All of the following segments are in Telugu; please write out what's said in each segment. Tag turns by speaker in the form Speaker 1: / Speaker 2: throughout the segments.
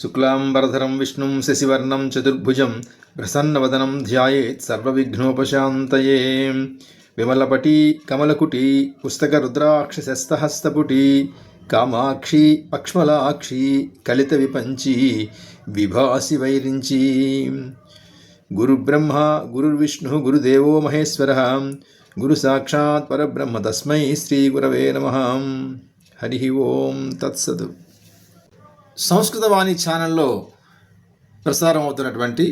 Speaker 1: శుక్లాంబరధరం విష్ణుం శశివర్ణం చతుర్భుజం ప్రసన్నవదనం ధ్యాయేత్ సర్వవిఘ్నోపశాంతయే విమలపటి కమలకుటి పుస్తక రుద్రాక్ష శస్తహస్తపుటి కామాక్షి పక్ష్మలాక్షి కలిత విపంచి విభాసి వైరించి గురుబ్రహ్మ గురుర్విష్ణు గురుదేవో మహేశ్వర గురు సాక్షాత్ పరబ్రహ్మ తస్మై శ్రీ గురవే నమ హరి ఓం తత్సదు సంస్కృత వాణి ఛానల్లో ప్రసారం అవుతున్నటువంటి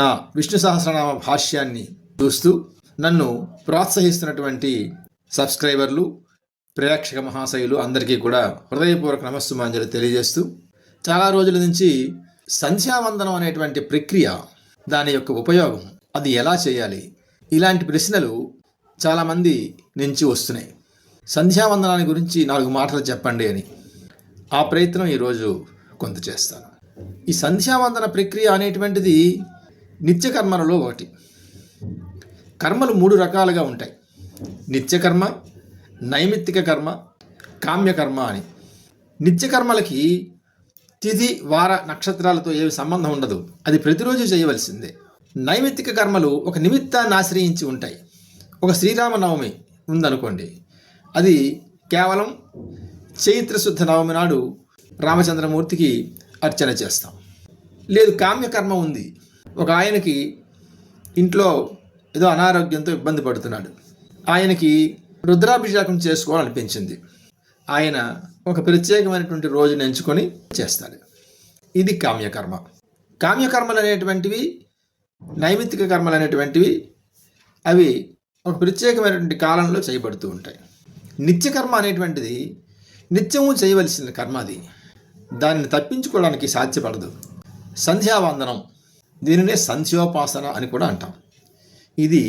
Speaker 1: నా విష్ణు సహస్రనామ భాష్యాన్ని చూస్తూ నన్ను ప్రోత్సహిస్తున్నటువంటి సబ్స్క్రైబర్లు ప్రేక్షక మహాశయులు అందరికీ కూడా హృదయపూర్వక నమస్సుమాంజలి తెలియజేస్తూ చాలా రోజుల నుంచి సంధ్యావందనం అనేటువంటి ప్రక్రియ దాని యొక్క ఉపయోగం అది ఎలా చేయాలి ఇలాంటి ప్రశ్నలు చాలామంది నుంచి వస్తున్నాయి సంధ్యావందనాన్ని గురించి నాలుగు మాటలు చెప్పండి అని ఆ ప్రయత్నం ఈరోజు కొంత చేస్తాను ఈ సంధ్యావందన ప్రక్రియ అనేటువంటిది నిత్యకర్మలలో ఒకటి కర్మలు మూడు రకాలుగా ఉంటాయి నిత్యకర్మ నైమిత్తిక కర్మ కామ్యకర్మ అని నిత్యకర్మలకి తిథి వార నక్షత్రాలతో ఏమి సంబంధం ఉండదు అది ప్రతిరోజు చేయవలసిందే నైమిత్తిక కర్మలు ఒక నిమిత్తాన్ని ఆశ్రయించి ఉంటాయి ఒక శ్రీరామనవమి ఉందనుకోండి అది కేవలం చైత్రశుద్ధ నవమి నాడు రామచంద్రమూర్తికి అర్చన చేస్తాం లేదు కామ్యకర్మ ఉంది ఒక ఆయనకి ఇంట్లో ఏదో అనారోగ్యంతో ఇబ్బంది పడుతున్నాడు ఆయనకి రుద్రాభిషేకం చేసుకోవాలనిపించింది ఆయన ఒక ప్రత్యేకమైనటువంటి రోజును ఎంచుకొని చేస్తాడు ఇది కామ్యకర్మ కామ్యకర్మలు అనేటువంటివి నైమిత్తిక కర్మలు అనేటువంటివి అవి ఒక ప్రత్యేకమైనటువంటి కాలంలో చేయబడుతూ ఉంటాయి నిత్యకర్మ అనేటువంటిది నిత్యము చేయవలసిన కర్మ అది దానిని తప్పించుకోవడానికి సాధ్యపడదు సంధ్యావందనం దీనినే సంధ్యోపాసన అని కూడా అంటాం ఇది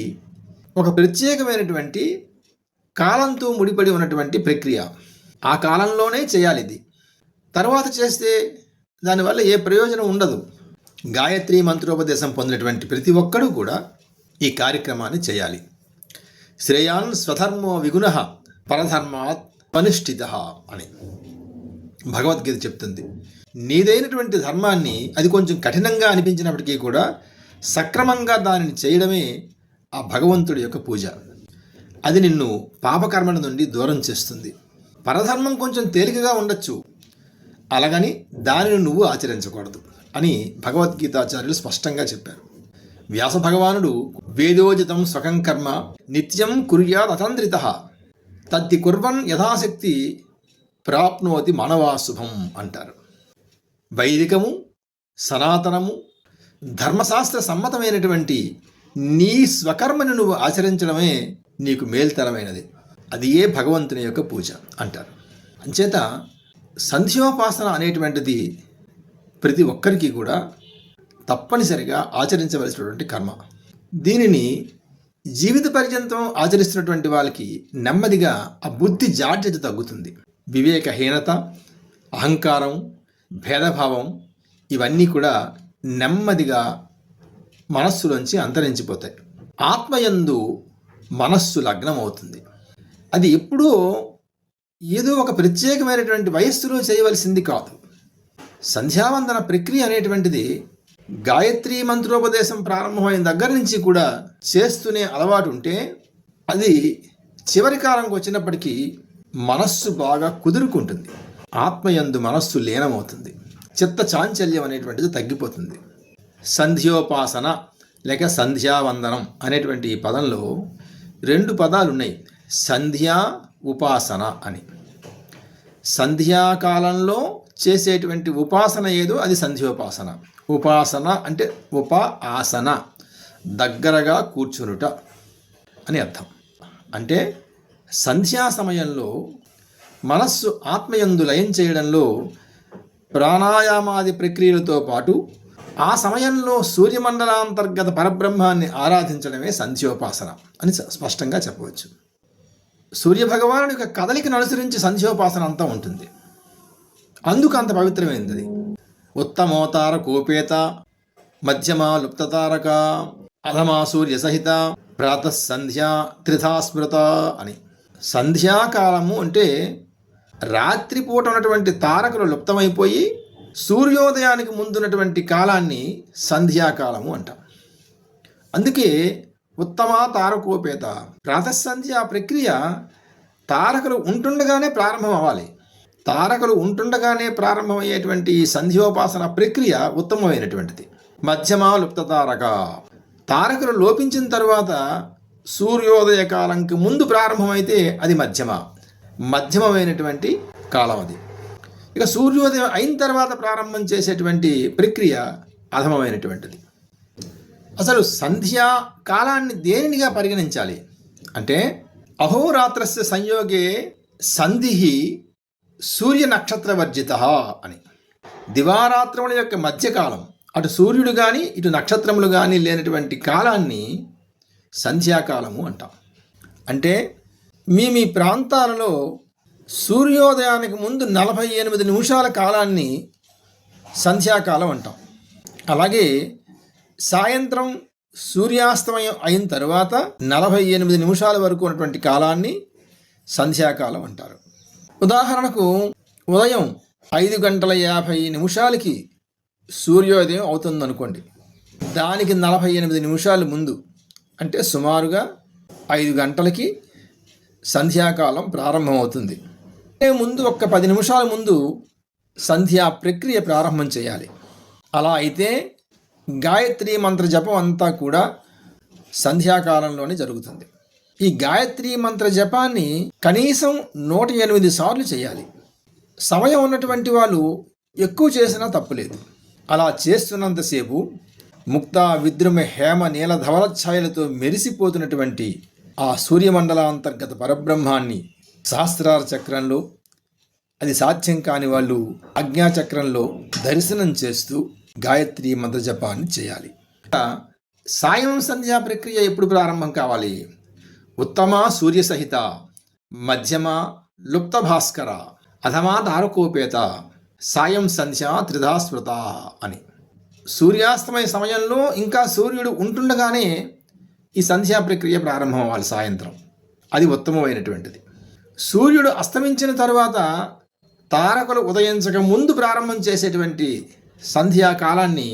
Speaker 1: ఒక ప్రత్యేకమైనటువంటి కాలంతో ముడిపడి ఉన్నటువంటి ప్రక్రియ ఆ కాలంలోనే చేయాలి ఇది తర్వాత చేస్తే దానివల్ల ఏ ప్రయోజనం ఉండదు గాయత్రి మంత్రోపదేశం పొందినటువంటి ప్రతి ఒక్కరూ కూడా ఈ కార్యక్రమాన్ని చేయాలి శ్రేయాన్ స్వధర్మో విగుణ పరధర్మాత్ పనిష్ఠిత అని భగవద్గీత చెప్తుంది నీదైనటువంటి ధర్మాన్ని అది కొంచెం కఠినంగా అనిపించినప్పటికీ కూడా సక్రమంగా దానిని చేయడమే ఆ భగవంతుడి యొక్క పూజ అది నిన్ను పాపకర్మల నుండి దూరం చేస్తుంది పరధర్మం కొంచెం తేలికగా ఉండొచ్చు అలాగని దానిని నువ్వు ఆచరించకూడదు అని భగవద్గీతాచార్యులు స్పష్టంగా చెప్పారు వ్యాస భగవానుడు వేదోజితం స్వకం కర్మ నిత్యం కుర్యాదతంత్రిత తత్తి కుర్వన్ యథాశక్తి ప్రాప్నోతి మానవాశుభం అంటారు వైదికము సనాతనము ధర్మశాస్త్ర సమ్మతమైనటువంటి నీ స్వకర్మను నువ్వు ఆచరించడమే నీకు మేల్తరమైనది అది ఏ భగవంతుని యొక్క పూజ అంటారు అంచేత సంధ్యోపాసన అనేటువంటిది ప్రతి ఒక్కరికి కూడా తప్పనిసరిగా ఆచరించవలసినటువంటి కర్మ దీనిని జీవిత పర్యంతం ఆచరిస్తున్నటువంటి వాళ్ళకి నెమ్మదిగా ఆ బుద్ధి జాడ్యత తగ్గుతుంది వివేకహీనత అహంకారం భేదభావం ఇవన్నీ కూడా నెమ్మదిగా మనస్సులోంచి అంతరించిపోతాయి ఆత్మయందు మనస్సు లగ్నం అవుతుంది అది ఎప్పుడూ ఏదో ఒక ప్రత్యేకమైనటువంటి వయస్సులో చేయవలసింది కాదు సంధ్యావందన ప్రక్రియ అనేటువంటిది గాయత్రి మంత్రోపదేశం ప్రారంభమైన దగ్గర నుంచి కూడా చేస్తూనే అలవాటు ఉంటే అది చివరి కాలంకి వచ్చినప్పటికీ మనస్సు బాగా కుదురుకుంటుంది ఆత్మయందు మనస్సు లీనమవుతుంది చిత్త చాంచల్యం అనేటువంటిది తగ్గిపోతుంది సంధ్యోపాసన లేక సంధ్యావందనం అనేటువంటి ఈ పదంలో రెండు పదాలు ఉన్నాయి సంధ్యా ఉపాసన అని సంధ్యాకాలంలో చేసేటువంటి ఉపాసన ఏదో అది సంధ్యోపాసన ఉపాసన అంటే ఉప ఆసన దగ్గరగా కూర్చునుట అని అర్థం అంటే సంధ్యా సమయంలో మనస్సు ఆత్మయందు లయం చేయడంలో ప్రాణాయామాది ప్రక్రియలతో పాటు ఆ సమయంలో సూర్యమండలాంతర్గత పరబ్రహ్మాన్ని ఆరాధించడమే సంధ్యోపాసన అని స్పష్టంగా చెప్పవచ్చు సూర్యభగవానుడి యొక్క కదలికను అనుసరించి సంధ్యోపాసన అంతా ఉంటుంది అందుకు అంత పవిత్రమైంది ఉత్తమోతార కోపేత మధ్యమ లుప్తతారక అధమా సూర్య సహిత ప్రాతఃసంధ్య త్రిథాస్మృత అని సంధ్యాకాలము అంటే రాత్రిపూట ఉన్నటువంటి తారకులు లుప్తమైపోయి సూర్యోదయానికి ముందున్నటువంటి కాలాన్ని సంధ్యాకాలము అంటాం అందుకే ఉత్తమ తారకోపేత ప్రాతసంధ్య ప్రక్రియ తారకులు ఉంటుండగానే ప్రారంభం అవ్వాలి తారకులు ఉంటుండగానే ప్రారంభమయ్యేటువంటి సంధ్యోపాసన ప్రక్రియ ఉత్తమమైనటువంటిది మధ్యమ లుప్త తారక తారకులు లోపించిన తర్వాత సూర్యోదయ కాలంకి ముందు ప్రారంభమైతే అది మధ్యమ మధ్యమమైనటువంటి కాలం అది ఇక సూర్యోదయం అయిన తర్వాత ప్రారంభం చేసేటువంటి ప్రక్రియ అధమమైనటువంటిది అసలు సంధ్యా కాలాన్ని దేనినిగా పరిగణించాలి అంటే అహోరాత్రస్య సంయోగే సంధి సూర్య నక్షత్రవర్జిత అని దివారాత్రముల యొక్క మధ్యకాలం అటు సూర్యుడు కానీ ఇటు నక్షత్రములు కానీ లేనటువంటి కాలాన్ని సంధ్యాకాలము అంటాం అంటే మీ మీ ప్రాంతాలలో సూర్యోదయానికి ముందు నలభై ఎనిమిది నిమిషాల కాలాన్ని సంధ్యాకాలం అంటాం అలాగే సాయంత్రం సూర్యాస్తమయం అయిన తర్వాత నలభై ఎనిమిది నిమిషాల వరకు ఉన్నటువంటి కాలాన్ని సంధ్యాకాలం అంటారు ఉదాహరణకు ఉదయం ఐదు గంటల యాభై నిమిషాలకి సూర్యోదయం అవుతుందనుకోండి దానికి నలభై ఎనిమిది నిమిషాలు ముందు అంటే సుమారుగా ఐదు గంటలకి సంధ్యాకాలం ప్రారంభమవుతుంది ముందు ఒక్క పది నిమిషాల ముందు సంధ్యా ప్రక్రియ ప్రారంభం చేయాలి అలా అయితే గాయత్రి మంత్ర జపం అంతా కూడా సంధ్యాకాలంలోనే జరుగుతుంది ఈ గాయత్రి మంత్ర జపాన్ని కనీసం నూట ఎనిమిది సార్లు చేయాలి సమయం ఉన్నటువంటి వాళ్ళు ఎక్కువ చేసినా తప్పులేదు అలా చేస్తున్నంతసేపు ముక్తా విద్రుమ హేమ నీల ఛాయలతో మెరిసిపోతున్నటువంటి ఆ సూర్యమండల అంతర్గత పరబ్రహ్మాన్ని సహస్రార చక్రంలో అది సాధ్యం కాని వాళ్ళు అజ్ఞాచక్రంలో దర్శనం చేస్తూ గాయత్రి మంత్ర జపాన్ని చేయాలి సాయం సంధ్యా ప్రక్రియ ఎప్పుడు ప్రారంభం కావాలి ఉత్తమ సూర్య సహిత మధ్యమ లుప్త భాస్కర అధమా దారకోపేత సాయం సంధ్యా త్రిధాస్మృత అని సూర్యాస్తమయ సమయంలో ఇంకా సూర్యుడు ఉంటుండగానే ఈ సంధ్యా ప్రక్రియ ప్రారంభం అవ్వాలి సాయంత్రం అది ఉత్తమమైనటువంటిది సూర్యుడు అస్తమించిన తర్వాత తారకులు ఉదయించక ముందు ప్రారంభం చేసేటువంటి సంధ్యాకాలాన్ని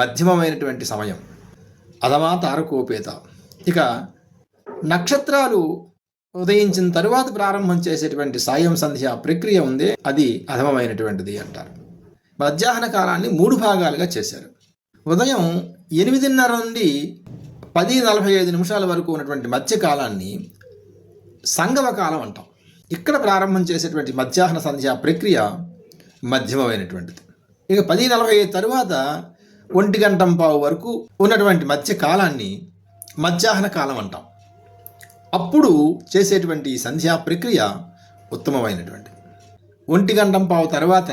Speaker 1: మధ్యమమైనటువంటి సమయం అథవా తారకోపేత ఇక నక్షత్రాలు ఉదయించిన తరువాత ప్రారంభం చేసేటువంటి సాయం సంధ్యా ప్రక్రియ ఉందే అది అధమమైనటువంటిది అంటారు మధ్యాహ్న కాలాన్ని మూడు భాగాలుగా చేశారు ఉదయం ఎనిమిదిన్నర నుండి పది నలభై ఐదు నిమిషాల వరకు ఉన్నటువంటి మధ్యకాలాన్ని సంగమ కాలం అంటాం ఇక్కడ ప్రారంభం చేసేటువంటి మధ్యాహ్న సంధ్య ప్రక్రియ మధ్యమమైనటువంటిది ఇక పది నలభై ఐదు తరువాత ఒంటి గంటం పావు వరకు ఉన్నటువంటి మధ్య కాలాన్ని మధ్యాహ్న కాలం అంటాం అప్పుడు చేసేటువంటి సంధ్యా ప్రక్రియ ఉత్తమమైనటువంటిది ఒంటి గంటం పావు తర్వాత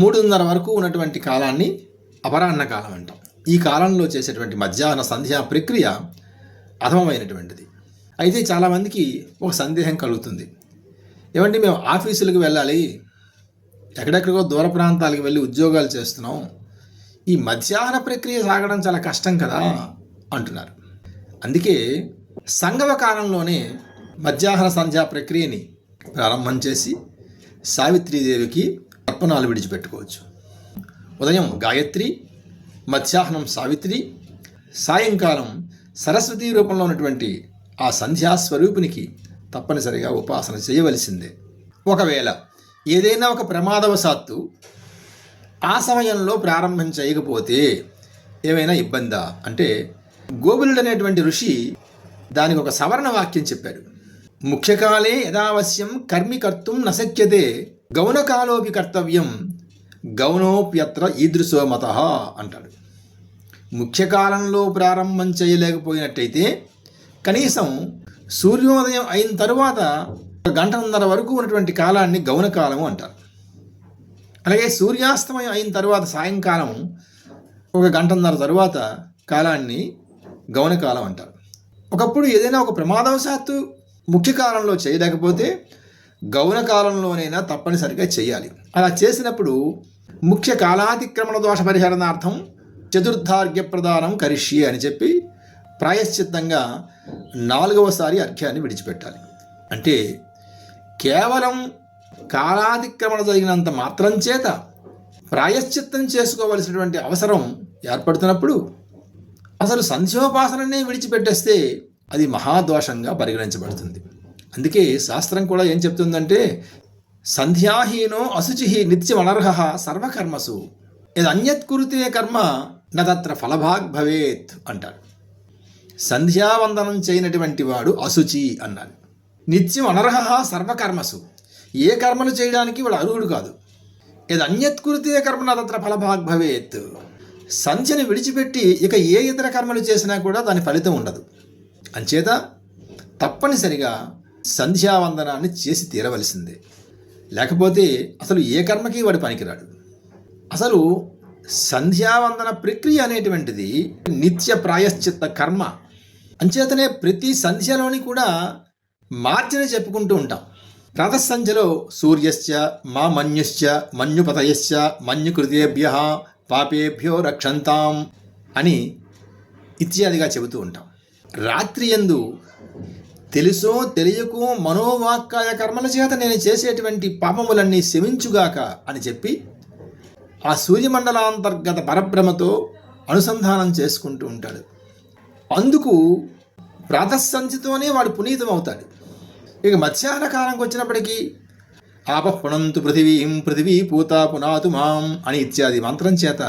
Speaker 1: మూడున్నర వరకు ఉన్నటువంటి కాలాన్ని అపరాహ్న కాలం అంటాం ఈ కాలంలో చేసేటువంటి మధ్యాహ్న సంధ్యా ప్రక్రియ అధమమైనటువంటిది అయితే చాలామందికి ఒక సందేహం కలుగుతుంది ఏమంటే మేము ఆఫీసులకు వెళ్ళాలి ఎక్కడెక్కడికో దూర ప్రాంతాలకు వెళ్ళి ఉద్యోగాలు చేస్తున్నాం ఈ మధ్యాహ్న ప్రక్రియ సాగడం చాలా కష్టం కదా అంటున్నారు అందుకే సంగవ కాలంలోనే మధ్యాహ్న సంధ్యా ప్రక్రియని ప్రారంభం చేసి సావిత్రీదేవికి అప్పనాలు విడిచిపెట్టుకోవచ్చు ఉదయం గాయత్రి మధ్యాహ్నం సావిత్రి సాయంకాలం సరస్వతి రూపంలో ఉన్నటువంటి ఆ సంధ్యా తప్పనిసరిగా ఉపాసన చేయవలసిందే ఒకవేళ ఏదైనా ఒక ప్రమాదవశాత్తు ఆ సమయంలో ప్రారంభం చేయకపోతే ఏమైనా ఇబ్బందా అంటే గోబులుడు అనేటువంటి ఋషి దానికి ఒక సవరణ వాక్యం చెప్పాడు ముఖ్యకాలే యథావశ్యం కర్మికర్తం నశక్యతే గౌనకాలోపి కర్తవ్యం గౌనోప్యత్ర ఈదృశో మత అంటాడు ముఖ్య కాలంలో ప్రారంభం చేయలేకపోయినట్టయితే కనీసం సూర్యోదయం అయిన తరువాత గంటన్నర వరకు ఉన్నటువంటి కాలాన్ని గౌనకాలము అంటారు అలాగే సూర్యాస్తమయం అయిన తర్వాత సాయంకాలం ఒక గంటన్నర తర్వాత కాలాన్ని గౌనకాలం అంటారు ఒకప్పుడు ఏదైనా ఒక ప్రమాదవశాత్తు ముఖ్య కాలంలో చేయలేకపోతే గౌన కాలంలోనైనా తప్పనిసరిగా చేయాలి అలా చేసినప్పుడు ముఖ్య కాలాతిక్రమణ దోష పరిహరణార్థం చతుర్థార్ఘ్య ప్రదానం కరిష్యే అని చెప్పి ప్రాయశ్చిత్తంగా నాలుగవసారి అర్ఘ్యాన్ని విడిచిపెట్టాలి అంటే కేవలం కాలాతిక్రమణ జరిగినంత మాత్రం చేత ప్రాయశ్చిత్తం చేసుకోవలసినటువంటి అవసరం ఏర్పడుతున్నప్పుడు అసలు సంధ్యోపాసననే విడిచిపెట్టేస్తే అది మహాదోషంగా పరిగణించబడుతుంది అందుకే శాస్త్రం కూడా ఏం చెప్తుందంటే సంధ్యాహీనో అశుచి నిత్యం అనర్హ సర్వకర్మసు ఇది అన్యత్కృతే కర్మ నదత్ర ఫలభాగ్ భవేత్ అంటారు సంధ్యావందనం చేయనటువంటి వాడు అశుచి అన్నారు నిత్యం అనర్హ సర్వకర్మసు ఏ కర్మలు చేయడానికి వాడు అర్హుడు కాదు ఇది అన్యత్కృతే కర్మ నదత్ర ఫలభాగ్ భవేత్ సంధ్యని విడిచిపెట్టి ఇక ఏ ఇతర కర్మలు చేసినా కూడా దాని ఫలితం ఉండదు అంచేత తప్పనిసరిగా సంధ్యావందనాన్ని చేసి తీరవలసిందే లేకపోతే అసలు ఏ కర్మకి వాడు పనికిరాడు అసలు సంధ్యావందన ప్రక్రియ అనేటువంటిది నిత్య ప్రాయశ్చిత్త కర్మ అంచేతనే ప్రతి సంధ్యలోని కూడా మార్చిన చెప్పుకుంటూ ఉంటాం ప్రాతస్సంధ్యలో సూర్యశ్చ మా మన్యుశ్చ మన్యుపతయశ్చ మన్యుకృతేభ్య పాపేభ్యో రక్షంతాం అని ఇత్యాదిగా చెబుతూ ఉంటాం రాత్రి ఎందు తెలుసో తెలియకు మనోవాక్కాయ కర్మల చేత నేను చేసేటువంటి పాపములన్నీ శమించుగాక అని చెప్పి ఆ సూర్యమండలాంతర్గత పరబ్రహ్మతో అనుసంధానం చేసుకుంటూ ఉంటాడు అందుకు ప్రాతస్సంచితోనే వాడు పునీతం అవుతాడు ఇక మధ్యాహ్న కాలంకి వచ్చినప్పటికీ ఆపఃపునంతు పృథివీం పృథివీ పూత పునాతు మాం అని ఇత్యాది మంత్రం చేత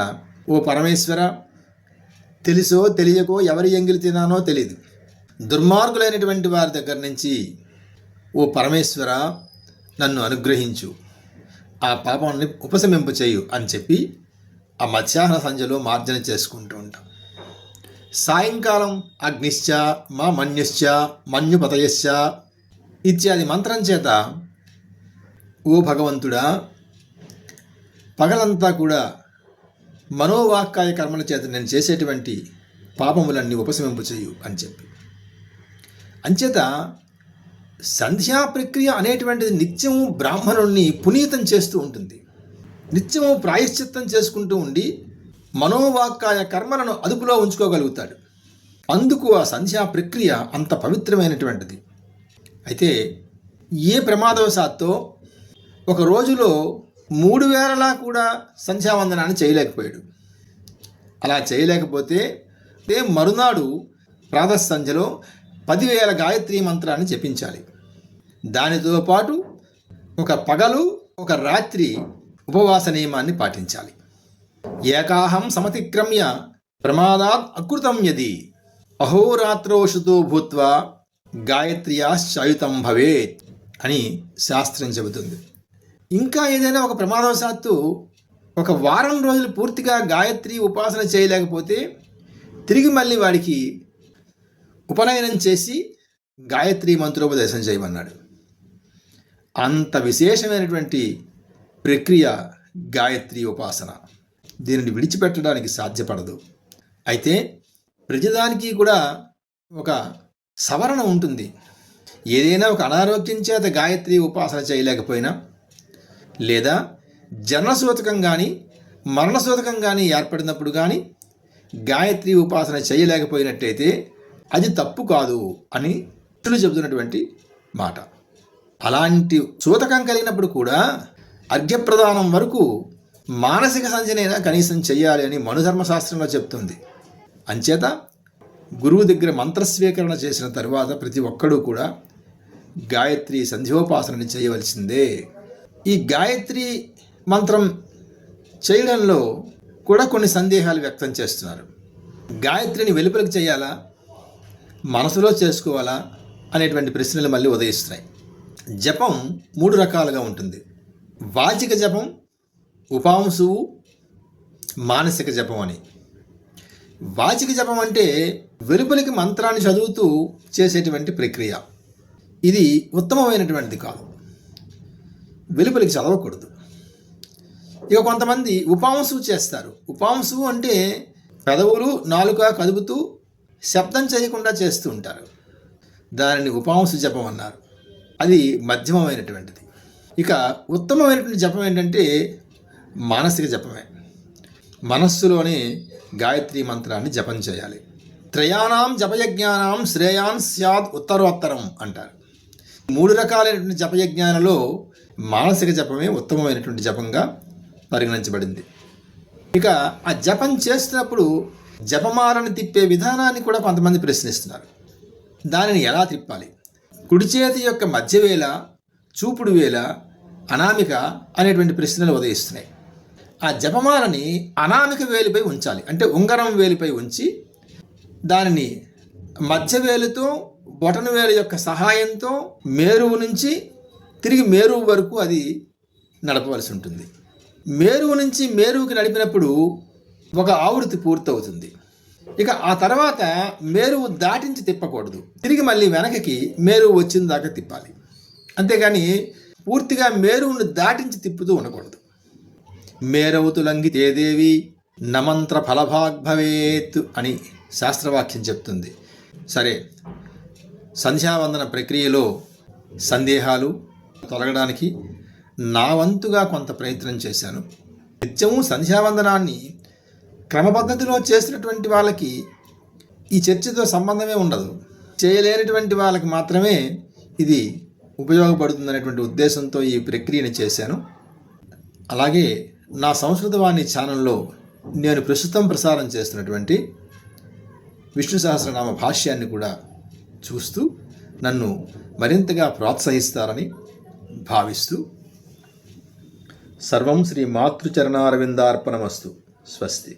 Speaker 1: ఓ పరమేశ్వర తెలుసో తెలియకో ఎవరి ఎంగిలి తినానో తెలియదు దుర్మార్గులైనటువంటి వారి దగ్గర నుంచి ఓ పరమేశ్వర నన్ను అనుగ్రహించు ఆ పాపాన్ని ఉపశమింపు చేయు అని చెప్పి ఆ మధ్యాహ్న సంధ్యలో మార్జన చేసుకుంటూ ఉంటాం సాయంకాలం అగ్నిశ్చ మా మన్యుశ్చ మన్యుపతయశ్చ ఇత్యాది మంత్రం చేత ఓ భగవంతుడా పగలంతా కూడా మనోవాక్కాయ కర్మల చేత నేను చేసేటువంటి పాపములన్నీ ఉపశమింపు చేయు అని చెప్పి అంచేత సంధ్యా ప్రక్రియ అనేటువంటిది నిత్యము బ్రాహ్మణుణ్ణి పునీతం చేస్తూ ఉంటుంది నిత్యము ప్రాయశ్చిత్తం చేసుకుంటూ ఉండి మనోవాకాయ కర్మలను అదుపులో ఉంచుకోగలుగుతాడు అందుకు ఆ సంధ్యా ప్రక్రియ అంత పవిత్రమైనటువంటిది అయితే ఏ ప్రమాదవశాత్తో ఒక రోజులో మూడు వేలలా కూడా సంధ్యావందనాన్ని చేయలేకపోయాడు అలా చేయలేకపోతే మరునాడు సంధ్యలో పదివేల గాయత్రి మంత్రాన్ని జపించాలి దానితో పాటు ఒక పగలు ఒక రాత్రి ఉపవాస నియమాన్ని పాటించాలి ఏకాహం సమతిక్రమ్య ప్రమాదాత్ అకృతం యది అహోరాత్రోషుతో భూత్వా గాయత్రియాశ్చాయుతం భవేత్ అని శాస్త్రం చెబుతుంది ఇంకా ఏదైనా ఒక ప్రమాదవశాత్తు ఒక వారం రోజులు పూర్తిగా గాయత్రి ఉపాసన చేయలేకపోతే తిరిగి మళ్ళీ వాడికి ఉపనయనం చేసి గాయత్రి మంత్రోపదేశం చేయమన్నాడు అంత విశేషమైనటువంటి ప్రక్రియ గాయత్రి ఉపాసన దీనిని విడిచిపెట్టడానికి సాధ్యపడదు అయితే ప్రతిదానికి కూడా ఒక సవరణ ఉంటుంది ఏదైనా ఒక అనారోగ్యం చేత గాయత్రి ఉపాసన చేయలేకపోయినా లేదా జననసూతకం కానీ మరణసూతకం కానీ ఏర్పడినప్పుడు కానీ గాయత్రి ఉపాసన చేయలేకపోయినట్టయితే అది తప్పు కాదు అని భక్తులు చెబుతున్నటువంటి మాట అలాంటి చూతకం కలిగినప్పుడు కూడా అర్ఘ్యప్రదానం వరకు మానసిక సంచనైనా కనీసం చేయాలి అని మనుధర్మశాస్త్రంలో చెప్తుంది అంచేత గురువు దగ్గర మంత్రస్వీకరణ చేసిన తర్వాత ప్రతి ఒక్కడూ కూడా గాయత్రి సంధ్యోపాసనని చేయవలసిందే ఈ గాయత్రి మంత్రం చేయడంలో కూడా కొన్ని సందేహాలు వ్యక్తం చేస్తున్నారు గాయత్రిని వెలుపలికి చేయాలా మనసులో చేసుకోవాలా అనేటువంటి ప్రశ్నలు మళ్ళీ ఉదయిస్తున్నాయి జపం మూడు రకాలుగా ఉంటుంది వాచిక జపం ఉపాంశువు మానసిక జపం అని వాచిక జపం అంటే వెలుపలికి మంత్రాన్ని చదువుతూ చేసేటువంటి ప్రక్రియ ఇది ఉత్తమమైనటువంటిది కాదు వెలుపలికి చదవకూడదు ఇక కొంతమంది ఉపాంశువు చేస్తారు ఉపాంశువు అంటే పెదవులు నాలుక కదుపుతూ శబ్దం చేయకుండా చేస్తూ ఉంటారు దానిని ఉపాంశ జపం అన్నారు అది మధ్యమమైనటువంటిది ఇక ఉత్తమమైనటువంటి జపం ఏంటంటే మానసిక జపమే మనస్సులోని గాయత్రి మంత్రాన్ని జపం చేయాలి త్రయాణం జపయజ్ఞానం శ్రేయాన్ స్యాద్ ఉత్తరోత్తరం అంటారు మూడు రకాలైనటువంటి జపయజ్ఞానంలో మానసిక జపమే ఉత్తమమైనటువంటి జపంగా పరిగణించబడింది ఇక ఆ జపం చేసినప్పుడు జపమాలను తిప్పే విధానాన్ని కూడా కొంతమంది ప్రశ్నిస్తున్నారు దానిని ఎలా తిప్పాలి కుడి చేతి యొక్క మధ్యవేళ చూపుడు వేల అనామిక అనేటువంటి ప్రశ్నలు ఉదయిస్తున్నాయి ఆ జపమాలని అనామిక వేలిపై ఉంచాలి అంటే ఉంగరం వేలిపై ఉంచి దానిని మధ్యవేలుతో బొటను వేలు యొక్క సహాయంతో మేరువు నుంచి తిరిగి మేరువు వరకు అది నడపవలసి ఉంటుంది మేరువు నుంచి మేరువుకి నడిపినప్పుడు ఒక ఆవృత్తి పూర్తవుతుంది ఇక ఆ తర్వాత మేరువు దాటించి తిప్పకూడదు తిరిగి మళ్ళీ వెనకకి మేరువు వచ్చిన దాకా తిప్పాలి అంతేగాని పూర్తిగా మేరువును దాటించి తిప్పుతూ ఉండకూడదు మేరవుతులంగితే తేదేవి నమంత్ర ఫలభాగ్భవేత్ అని శాస్త్రవాక్యం చెప్తుంది సరే సంధ్యావందన ప్రక్రియలో సందేహాలు తొలగడానికి నా వంతుగా కొంత ప్రయత్నం చేశాను నిత్యము సంధ్యావందనాన్ని క్రమపద్ధతిలో చేసినటువంటి వాళ్ళకి ఈ చర్చతో సంబంధమే ఉండదు చేయలేనటువంటి వాళ్ళకి మాత్రమే ఇది ఉపయోగపడుతుందనేటువంటి ఉద్దేశంతో ఈ ప్రక్రియను చేశాను అలాగే నా సంస్కృత వాణి ఛానల్లో నేను ప్రస్తుతం ప్రసారం చేస్తున్నటువంటి విష్ణు సహస్రనామ భాష్యాన్ని కూడా చూస్తూ నన్ను మరింతగా ప్రోత్సహిస్తారని భావిస్తూ సర్వం శ్రీ మాతృచరణారవిందార్పణమస్తు స్వస్తి